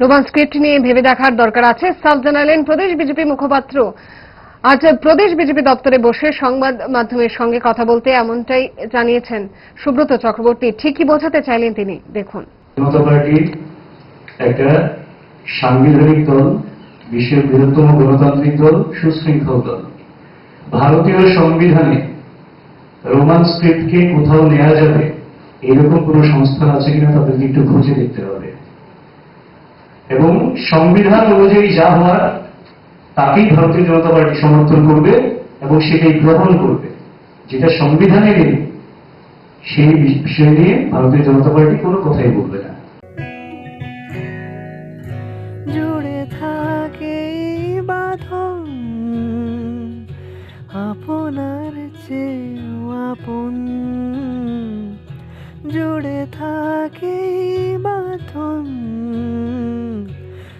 Roman script নিয়ে ভেবে দেখার দরকার আছে। সাফ জানালেন প্রদেশ বিজেপি মুখপাত্র। আজ প্রদেশ বিজেপি দপ্তরে বসে সংবাদ মাধ্যমের সঙ্গে কথা বলতে এমনটাই জানিয়েছেন সুব্রত চক্রবর্তী। ঠিকই বোঝাতে চাইলেন তিনি। দেখুন। একটা সাংবিধানিক দল, বিশ্বের বৃহত্তম গণতান্ত্রিক দল, সুশৃঙ্খল দল। ভারতীয় সংবিধানে রোমান স্ক্রিপ্টকে কোথাও নেওয়া যাবে, এরকম কোনো সংস্থান আছে কিনা তাদেরকে একটু খুঁজে দেখতে হবে। এবং সংবিধান অনুযায়ী যা হওয়ার, তাকেই ভারতীয় জনতা পার্টি সমর্থন করবে এবং সেটাই গ্রহণ করবে। যেটা সংবিধানে নেই সেই বিষয় নিয়ে ভারতীয় জনতা পার্টি কোনো কথাই বলবে না। জুড়ে থাকে আপনার চেয়েও আপন। জুড়ে থাকে